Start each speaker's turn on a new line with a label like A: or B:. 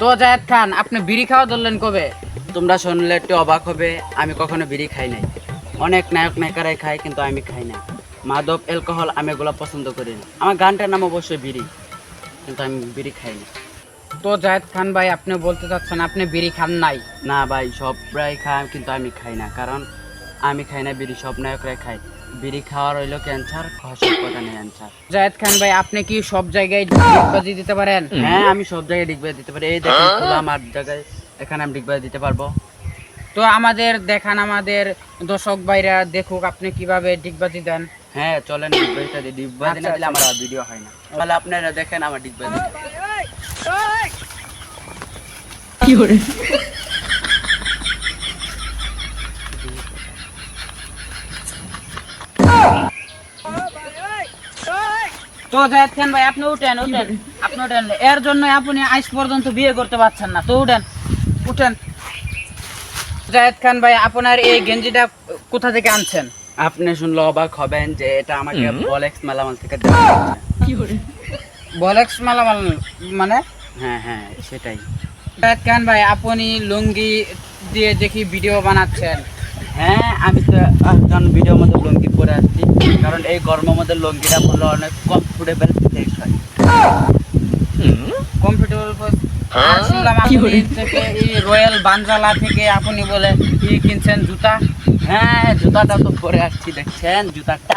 A: তো জায়েদ খান আপনি বিড়ি খাওয়া ধরলেন কবে?
B: তোমরা শুনলে একটু অবাক হবে আমি কখনো বিড়ি খাই নাই। অনেক নায়ক নায়িকারাই খায় কিন্তু আমি খাই না মাদক অ্যালকোহল আমি এগুলো পছন্দ করি না। আমার গানটার নাম অবশ্যই বিড়ি কিন্তু আমি বিড়ি খাই না
A: তো জায়েদ খান ভাই আপনি বলতে চাচ্ছেন আপনি বিড়ি খান নাই?
B: না ভাই সবাই খায় কিন্তু আমি খাই না কারণ আমি খাই না বিড়ি সব নায়করাই খায়। বিড়ি খাওয়ার হইল ক্যান্সার সব কথা নেই ক্যান্সার
A: জায়েদ খান ভাই আপনি কি সব জায়গায় ডিগবাজি দিতে পারেন?
B: হ্যাঁ আমি সব জায়গায় ডিগবাজি দিতে পারি। এই দেখেন খোলা মাঠ জায়গায় এখানে আমি ডিগবাজি দিতে পারব।
A: তো আমাদের দেখান আমাদের দর্শক ভাইরা দেখুক আপনি কীভাবে ডিগবাজি দেন।
B: হ্যাঁ চলেন ডিগবাজিটা দিই ডিগবাজি না
A: আচ্ছা,
B: দিলে আমার ভিডিও হয় না। তাহলে আপনারা দেখেন আমার ডিগবাজি।
A: তো জায়েদ খান ভাই আপনি উঠেন উঠেন। আপনি উঠেন। এর জন্য আপনি আজ পর্যন্ত বিয়ে করতে পারছেন না। তো উঠেন উঠেন। জায়েদ খান ভাই আপনার এই গেঞ্জিটা কোথা থেকে আনছেন?
B: আপনি শুনলে অবাক হবেন যে এটা আমাকে বলেক্স মালামাল থেকে।
A: বলেক্স মালামাল মানে?
B: হ্যাঁ হ্যাঁ সেটাই।
A: জায়েদ খান ভাই আপনি লুঙ্গি দিয়ে দেখি ভিডিও বানাচ্ছেন।
B: হ্যাঁ আমি তো এখন ভিডিওর মধ্যে লুঙ্গি পরে আসছি কারণ এই গরমের মধ্যে লুঙ্গিটা পরলে অনেক কমফোর্টেবল ফিল হয়।
A: কমফোর্টেবল শুনলাম আপনি থেকে এই রয়্যাল বানজালা থেকে আপনি বলে ই কিনছেন জুতা?
B: হ্যাঁ জুতাটা তো পরে আসছি দেখছেন? জুতাটা